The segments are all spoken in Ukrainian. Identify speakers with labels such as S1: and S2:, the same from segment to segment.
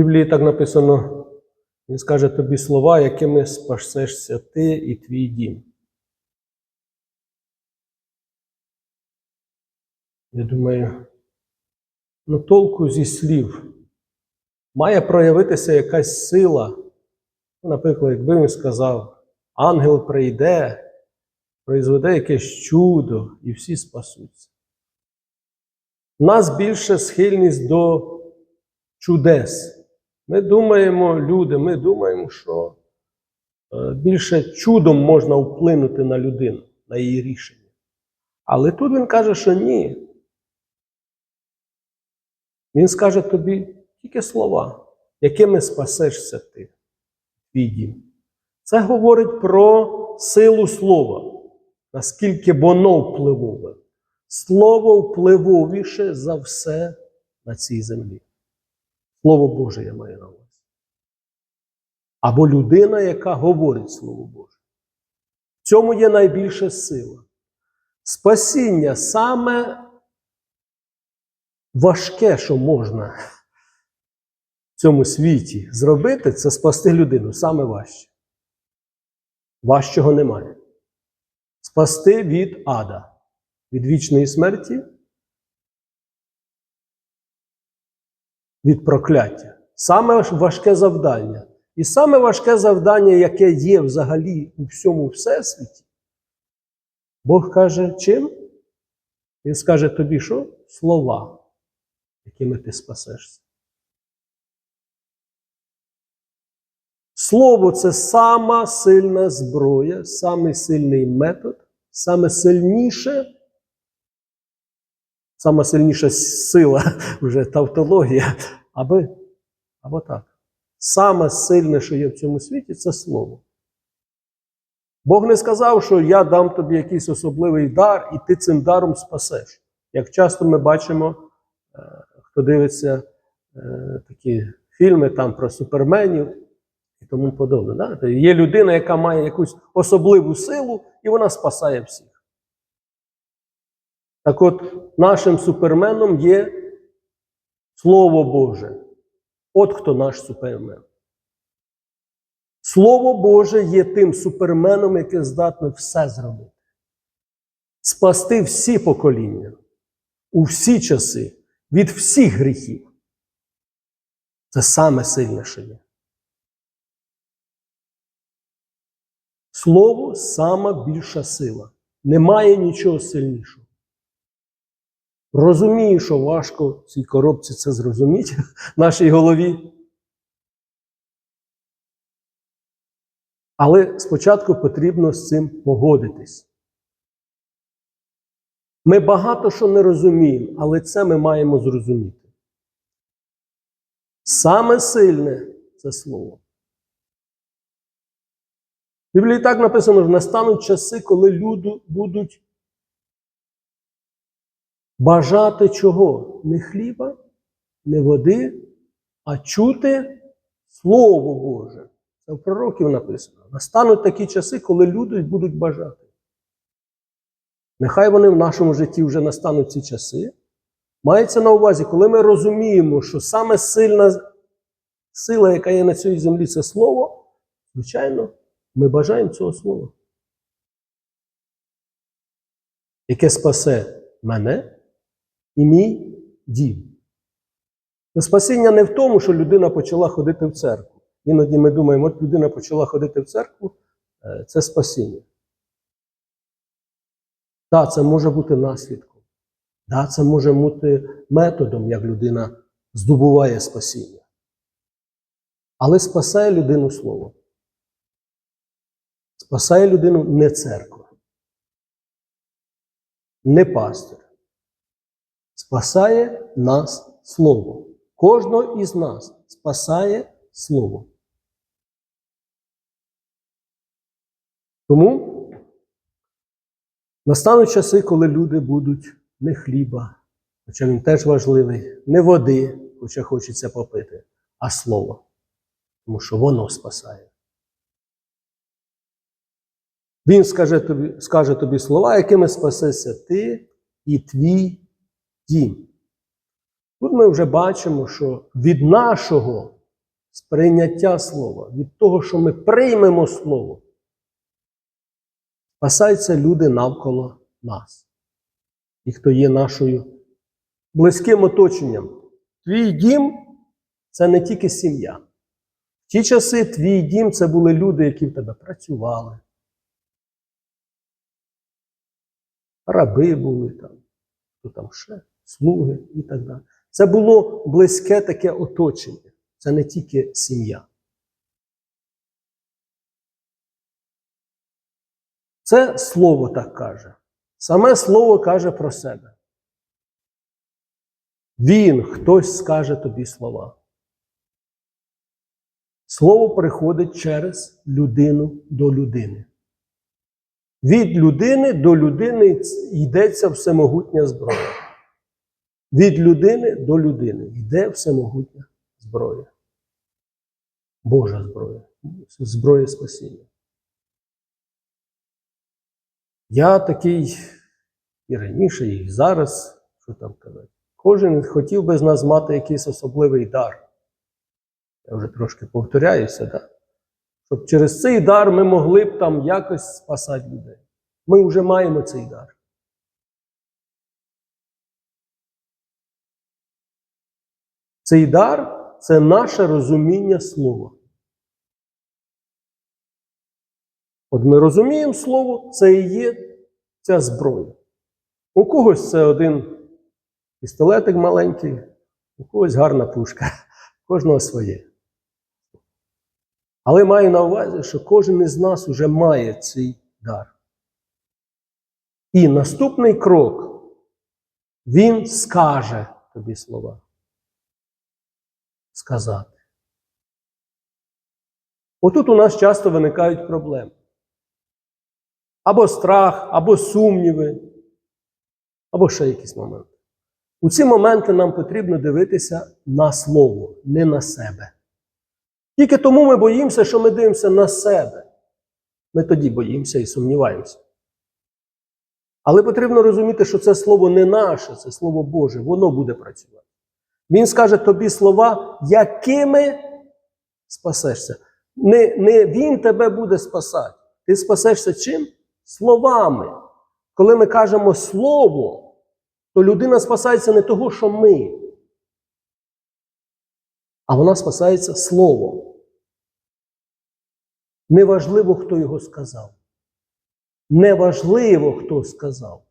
S1: Біблії так написано, він скаже тобі слова, якими спасешся ти і твій дім. Я думаю, ну толку зі слів. Має проявитися якась сила. Наприклад, якби він сказав, ангел прийде, произведе якесь чудо, і всі спасуться. У нас більше схильність до чудес. Ми думаємо, люди, ми думаємо, що е, більше чудом можна вплинути на людину, на її рішення. Але тут він каже, що ні. Він скаже тобі тільки слова, якими спасешся ти, твій дім. Це говорить про силу слова, наскільки воно впливове. Слово впливовіше за все на цій землі. Слово Боже я маю на увазі. Або людина, яка говорить Слово Боже. В цьому є найбільша сила. Спасіння саме важке, що можна в цьому світі зробити, це спасти людину саме важче. Важчого немає. Спасти від ада, від вічної смерті, від прокляття. Саме важке завдання. І саме важке завдання, яке є взагалі у всьому всесвіті, Бог каже, чим? Він скаже тобі, що? Слова, якими ти спасешся. Слово це сама сильна зброя, самий сильний метод, саме сильніше, сама сильніша сила, вже тавтологія, аби, або так. Саме сильне, що є в цьому світі, це слово. Бог не сказав, що я дам тобі якийсь особливий дар, і ти цим даром спасеш. Як часто ми бачимо, е, хто дивиться е, такі фільми там про суперменів і тому подобне. Да? Є людина, яка має якусь особливу силу, і вона спасає всіх. Так от, нашим суперменом є Слово Боже. От хто наш супермен. Слово Боже є тим суперменом, яке здатне все зробити. Спасти всі покоління у всі часи від всіх гріхів. Це саме сильне, що є. Слово сама більша сила. Немає нічого сильнішого. Розумію, що важко цій коробці це зрозуміти нашій голові. Але спочатку потрібно з цим погодитись. Ми багато що не розуміємо, але це ми маємо зрозуміти. Саме сильне це слово. В Біблії так написано, що настануть часи, коли люди будуть бажати чого? Не хліба, не води, а чути Слово Боже. Це в пророків написано. Настануть такі часи, коли люди будуть бажати. Нехай вони в нашому житті вже настануть ці часи. Мається на увазі, коли ми розуміємо, що саме сильна сила, яка є на цій землі, це слово, звичайно, ми бажаємо цього слова. Яке спасе мене і мій дім. Но спасіння не в тому, що людина почала ходити в церкву. Іноді ми думаємо, от людина почала ходити в церкву, е, це спасіння. Так, це може бути наслідком. Так, це може бути методом, як людина здобуває спасіння. Але спасає людину слово. Спасає людину не церква, не пастир. Спасає нас Слово. Кожного із нас спасає Слово. Тому настануть часи, коли люди будуть не хліба, хоча він теж важливий, не води, хоча хочеться попити, а слово. Тому що воно спасає. Він скаже тобі, скаже тобі слова, якими спасешся ти і твій дім. Тут ми вже бачимо, що від нашого сприйняття слова, від того, що ми приймемо слово, спасаються люди навколо нас, і хто є нашою близьким оточенням. Твій дім це не тільки сім'я. В ті часи твій дім це були люди, які в тебе працювали. Раби були там, хто там ще, слуги і так далі. Це було близьке таке оточення. Це не тільки сім'я. Це слово так каже. Саме слово каже про себе. Він, хтось скаже тобі слова. Слово приходить через людину до людини. Від людини до людини йдеться всемогутня зброя. Від людини до людини йде всемогутня зброя. Божа зброя. Зброя спасіння. Я такий і раніше, і зараз, що там казати, кожен хотів би з нас мати якийсь особливий дар. Я вже трошки повторяюся, так? щоб через цей дар ми могли б там якось спасати людей. Ми вже маємо цей дар. Цей дар це наше розуміння слова. От ми розуміємо слово, це і є ця зброя. У когось це один пістолетик маленький, у когось гарна пушка, кожного своє. Але маю на увазі, що кожен із нас вже має цей дар. І наступний крок він скаже тобі слова. Сказати. Отут у нас часто виникають проблеми. Або страх, або сумніви, або ще якісь моменти. У ці моменти нам потрібно дивитися на слово, не на себе. Тільки тому ми боїмося, що ми дивимося на себе. Ми тоді боїмося і сумніваємося. Але потрібно розуміти, що це слово не наше, це слово Боже, воно буде працювати. Він скаже тобі слова, якими спасешся. Не, не Він тебе буде спасати. Ти спасешся чим? Словами. Коли ми кажемо слово, то людина спасається не того, що ми, а вона спасається словом. Неважливо, хто його сказав. Неважливо, хто сказав.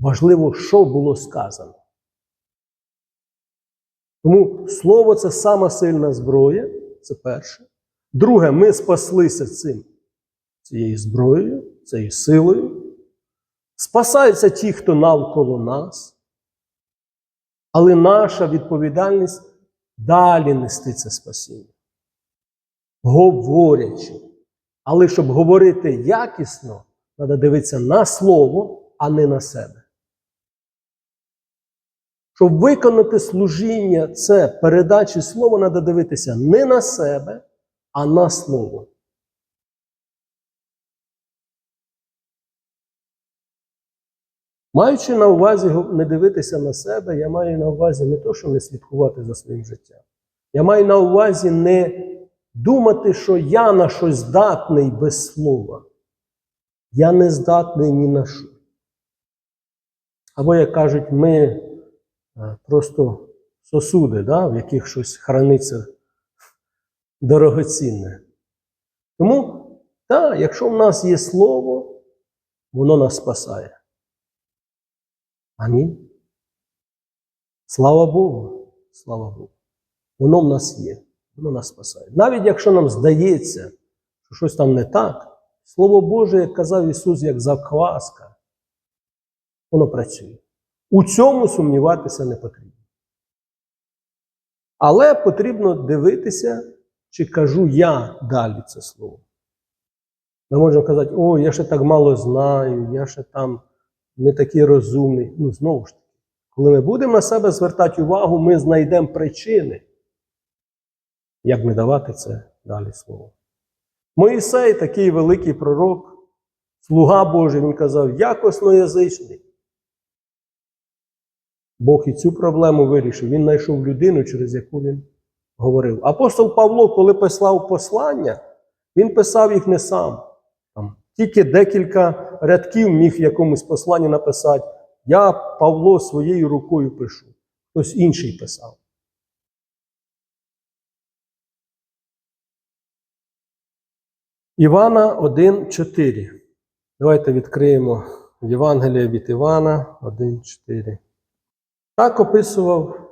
S1: Важливо, що було сказано. Тому слово це сама сильна зброя, це перше. Друге, ми спаслися цим, цією зброєю, цією силою. Спасаються ті, хто навколо нас. Але наша відповідальність далі нести це спасіння. Говорячи. Але щоб говорити якісно, треба дивитися на слово, а не на себе. Щоб виконати служіння, це передачі слова, треба дивитися не на себе, а на слово. Маючи на увазі не дивитися на себе, я маю на увазі не то, що не слідкувати за своїм життям. Я маю на увазі не думати, що я на щось здатний без слова. Я не здатний ні на що. Або, як кажуть, ми просто сосуди, да, в яких щось храниться дорогоцінне. Тому, так, якщо в нас є слово, воно нас спасає. Амінь. Слава Богу, слава Богу. Воно в нас є, воно нас спасає. Навіть якщо нам здається, що щось там не так, Слово Боже, як казав Ісус, як закваска, воно працює. У цьому сумніватися не потрібно. Але потрібно дивитися, чи кажу я далі це слово. Ми можемо казати, о, я ще так мало знаю, я ще там не такий розумний. Ну, знову ж таки, коли ми будемо на себе звертати увагу, ми знайдемо причини, як не давати це далі слово. Моїсей, такий великий пророк, слуга Божий, він казав, якосноязичний. Бог і цю проблему вирішив. Він знайшов людину, через яку він говорив. Апостол Павло, коли писав послання, він писав їх не сам. Там, тільки декілька рядків міг в якомусь посланні написати. Я Павло своєю рукою пишу. Хтось інший писав. Івана 1,4. Давайте відкриємо Євангеліє від Івана 1,4. Так описував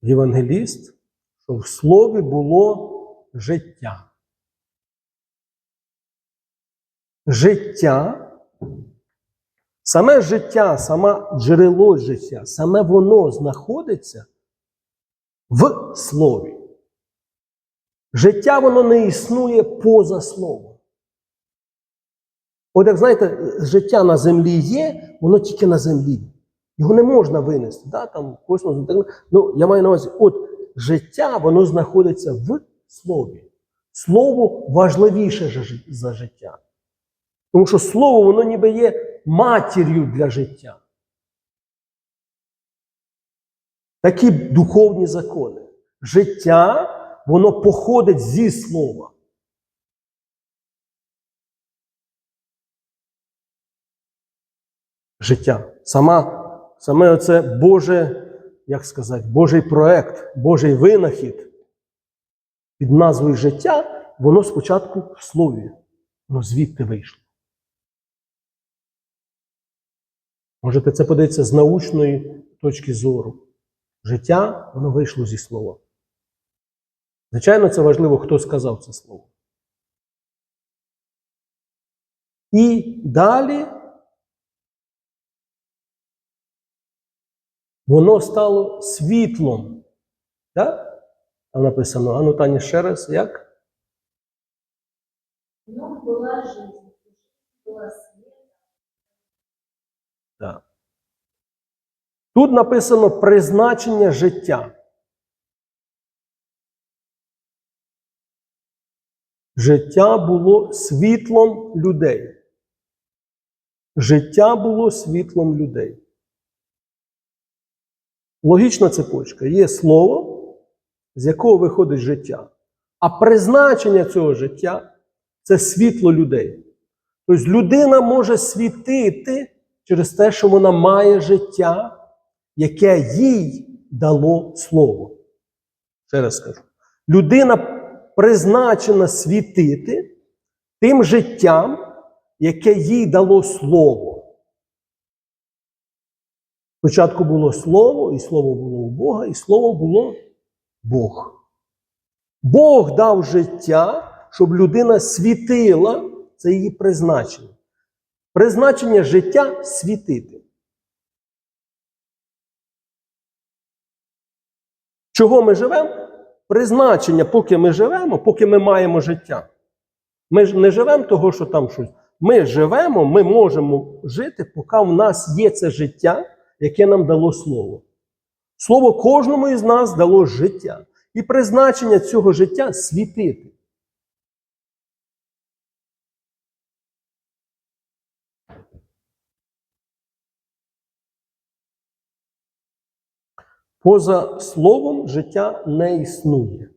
S1: євангеліст, що в слові було життя. Життя, саме життя, саме джерело життя, саме воно знаходиться в слові. Життя воно не існує поза словом. От як знаєте, життя на землі є, воно тільки на землі. Його не можна винести. Да? Там, космос, ну, я маю на увазі, от життя воно знаходиться в слові. Слово важливіше за- життя. Тому що слово воно ніби є матір'ю для життя. Такі духовні закони. Життя, воно походить зі слова. Життя. Сама, саме оце Боже, як сказати, Божий проект, Божий винахід під назвою життя, воно спочатку в слові. Воно звідти вийшло. Можете це подивитися з научної точки зору. Життя, воно вийшло зі слова. Звичайно, це важливо, хто сказав це слово. І далі воно стало світлом. Так? Там написано, а ну Таня, ще раз, як?
S2: И жизнь была свет.
S1: Так. Тут написано призначення життя. Життя було світлом людей. Життя було світлом людей. Логічна цепочка. Є слово, з якого виходить життя. А призначення цього життя це світло людей. Тобто людина може світити через те, що вона має життя, яке їй дало слово. Ще раз скажу. Людина призначена світити тим життям, яке їй дало слово. Спочатку було слово, і слово було у Бога, і слово було Бог. Бог дав життя, щоб людина світила, це її призначення. Призначення життя світити. Чого ми живемо? Призначення, поки ми живемо, поки ми маємо життя. Ми ж не живемо того, що там щось. Ми живемо, ми можемо жити, поки в нас є це життя, яке нам дало слово. Слово кожному із нас дало життя. І призначення цього життя світити. Поза словом життя не існує.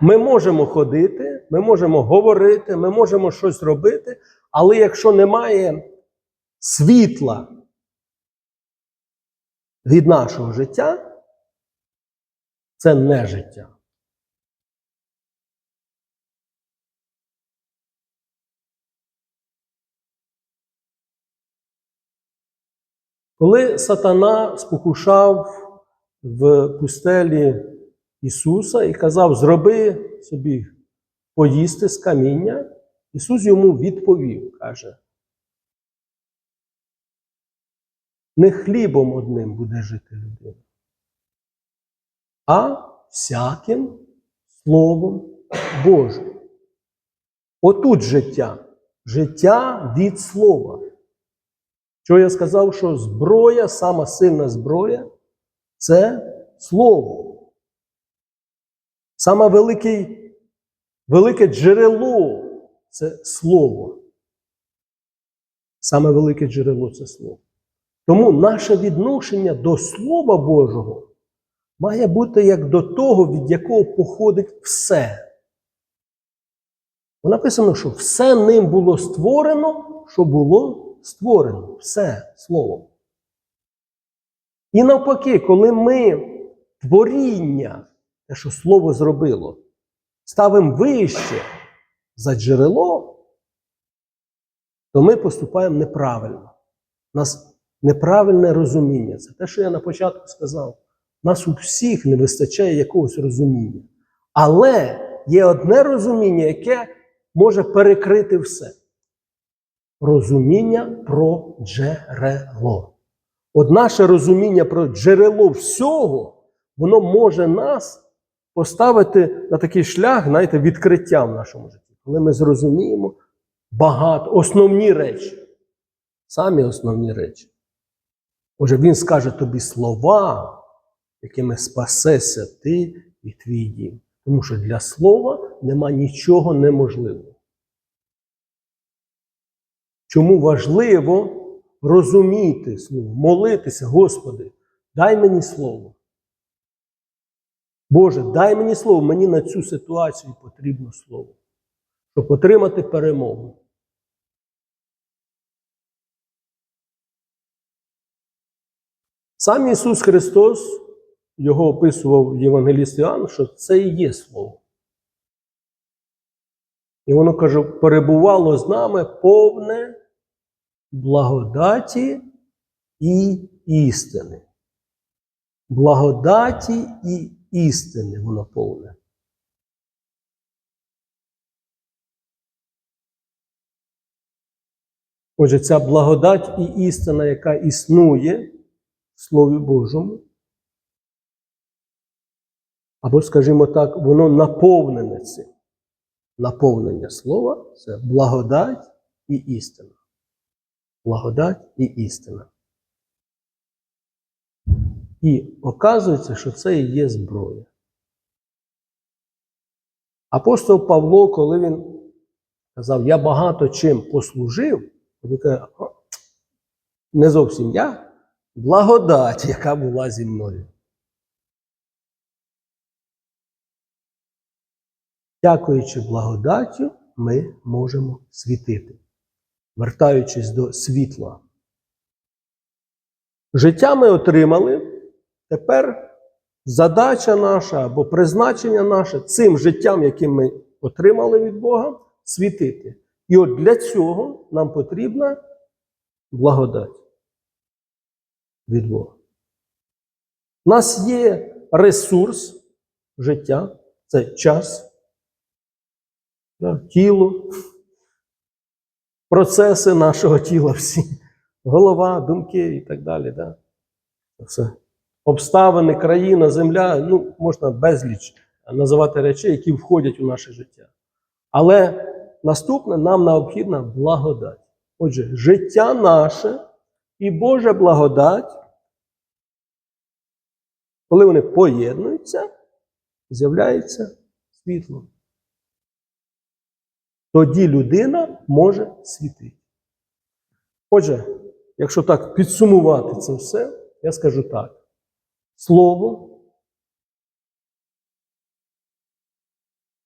S1: Ми можемо ходити, ми можемо говорити, ми можемо щось робити, але якщо немає світла від нашого життя, це не життя. Коли сатана спокушав в пустелі Ісуса і казав: Зроби собі поїсти з каміння, Ісус йому відповів, каже: Не хлібом одним буде жити людина, а всяким Словом Божим. Отут життя, життя від Слова. Що я сказав, що зброя, сама сильна зброя це слово. Саме великий, велике джерело це слово. Саме велике джерело це слово. Тому наше відношення до Слова Божого має бути як до того, від якого походить все. Написано, що все ним було створено, що було створено. Все словом. І навпаки, коли ми творіння, те, що слово зробило, ставимо вище за джерело, то ми поступаємо неправильно. Нас неправильне розуміння. Це те, що я на початку сказав. Нас у всіх не вистачає якогось розуміння. Але є одне розуміння, яке може перекрити все. Розуміння про джерело. От наше розуміння про джерело всього, воно може нас поставити на такий шлях, знаєте, відкриття в нашому житті, коли ми зрозуміємо багато, основні речі, самі основні речі. Отже, він скаже тобі слова, якими спасешся ти і твій дім. Тому що для слова нема нічого неможливого. Чому важливо розуміти слово, молитися, Господи, дай мені слово. Боже, дай мені слово, мені на цю ситуацію потрібно слово, щоб отримати перемогу. Сам Ісус Христос, його описував Євангеліст Іоанн, що це і є Слово. І воно каже, перебувало з нами повне благодаті і істини. Благодаті і істини воно повне. Отже, ця благодать і істина, яка існує Слові Божому, або, скажімо так, воно наповнене цим. Наповнення слова це благодать і істина. Благодать і істина. І оказується, що це і є зброя. Апостол Павло, коли він казав, я багато чим послужив, він каже, не зовсім я, благодать, яка була зі мною. Дякуючи благодаттю, ми можемо світити, вертаючись до світла. Життя ми отримали, тепер задача наша або призначення наше цим життям, яким ми отримали від Бога, світити. І от для цього нам потрібна благодать від Бога. У нас є ресурс життя, це час тіло, процеси нашого тіла всі, голова, думки і так далі. Да. Все. Обставини, країна, земля, ну, можна безліч називати речей, які входять у наше життя. Але наступне нам необхідна благодать. Отже, життя наше і Божа благодать, коли вони поєднуються, з'являється світло тоді людина може світити. Отже, якщо так підсумувати це все, я скажу так: слово,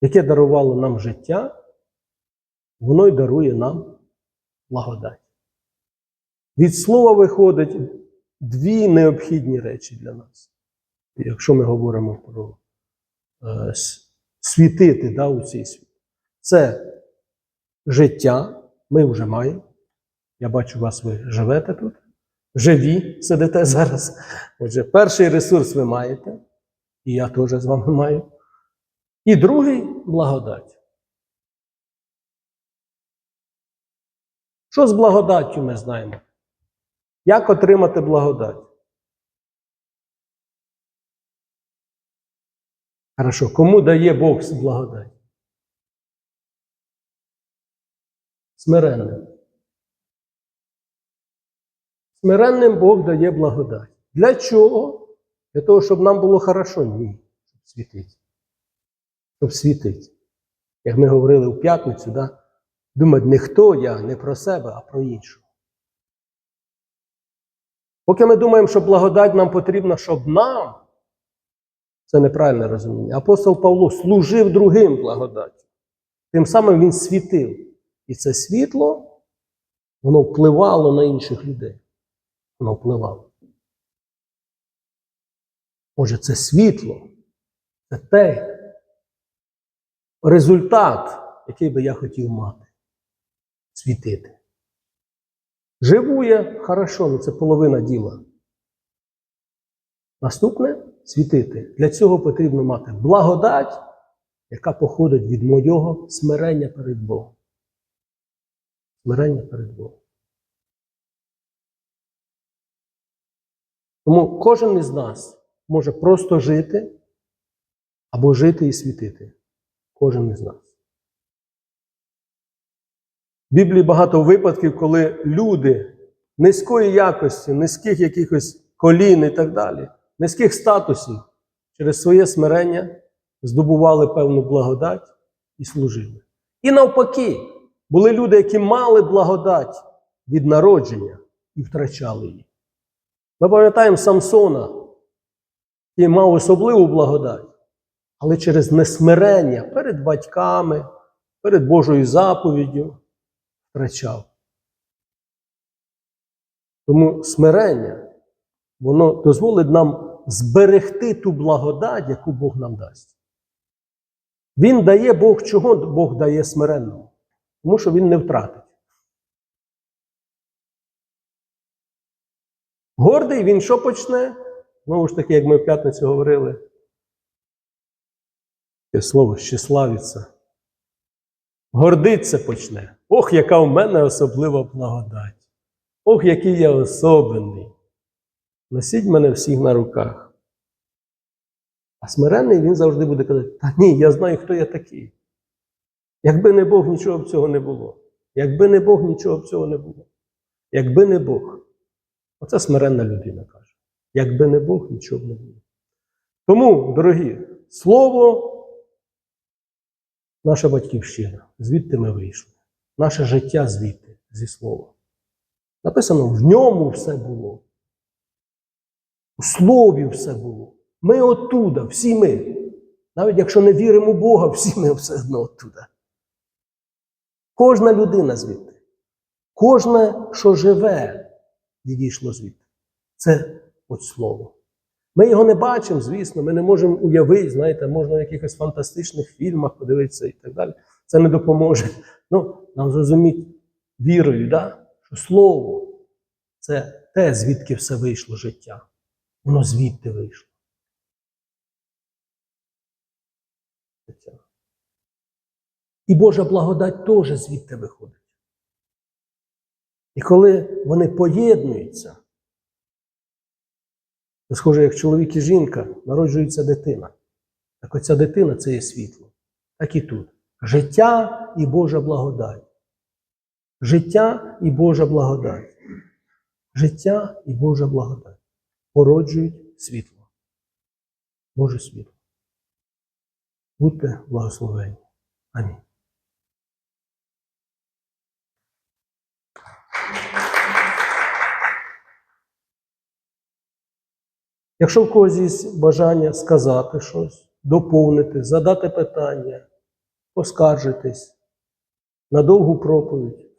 S1: яке дарувало нам життя, воно й дарує нам благодать. Від слова виходить дві необхідні речі для нас. Якщо ми говоримо про е, світити да, у цей світ. Це життя ми вже маємо. Я бачу вас, ви живете тут. Живі сидите зараз. Отже, перший ресурс ви маєте, і я теж з вами маю. І другий благодать. Що з благодаттю ми знаємо? Як отримати благодать? Хорошо, кому дає Бог благодать? Смиренним. Смиренним Бог дає благодать. Для чого? Для того, щоб нам було хорошо? Ні. Щоб світити. Щоб світити. Як ми говорили у п'ятницю, да? думати, не хто я, не про себе, а про іншого. Поки ми думаємо, що благодать нам потрібна, щоб нам Це неправильне розуміння. Апостол Павло служив другим благодаттю. Тим самим він світив. І це світло, воно впливало на інших людей. Воно впливало. Отже, це світло, це те результат, який би я хотів мати. Світити. Живу я хорошо, але це половина діла. Наступне світити. Для цього потрібно мати благодать, яка походить від моєго смирення перед Богом. Смирення перед Богом. Тому кожен із нас може просто жити або жити і світити. Кожен із нас. В Біблії багато випадків, коли люди низької якості, низьких якихось колін і так далі, низьких статусів через своє смирення здобували певну благодать і служили. І навпаки, були люди, які мали благодать від народження і втрачали її. Ми пам'ятаємо Самсона, який мав особливу благодать, але через несмирення перед батьками, перед Божою заповіддю втрачав. Тому смирення, воно дозволить нам зберегти ту благодать, яку Бог нам дасть. Він дає Бог, чого Бог дає смиренному? Тому що він не втратить. Гордий він що почне? Знову ж таки, як ми в п'ятницю говорили, слово щеславиться. Гордиться почне. Ох, яка в мене особлива благодать. Ох, який я особенний. Носіть мене всіх на руках. А смиренний він завжди буде казати: Та ні, я знаю, хто я такий. Якби не Бог, нічого б цього не було. Якби не Бог, нічого б цього не було. Якби не Бог. Оце смиренна людина каже. Якби не Бог, нічого б не було. Тому, дорогі, слово наша батьківщина. Звідти ми вийшли. Наше життя звідти, зі слова. Написано, в ньому все було. У слові все було. Ми оттуда, всі ми. Навіть якщо не віримо в Бога, всі ми все одно оттуда. Кожна людина звідти. Кожне, що живе, відійшло звідти. Це от слово. Ми його не бачимо, звісно, ми не можемо уявити, знаєте, можна в якихось фантастичних фільмах подивитися і так далі. Це не допоможе. Ну, нам зрозуміти вірою, да? що слово це те, звідки все вийшло життя. Воно звідти вийшло. І Божа благодать теж звідти виходить. І коли вони поєднуються, схоже, як чоловік і жінка, народжується дитина. Так оця дитина це є світло. Так і тут. Життя і Божа благодать. Життя і Божа благодать. Життя і Божа благодать породжують світло. Боже світло. Будьте благословені. Амінь. Якщо в когось є бажання сказати щось, доповнити, задати питання, поскаржитись на довгу проповідь,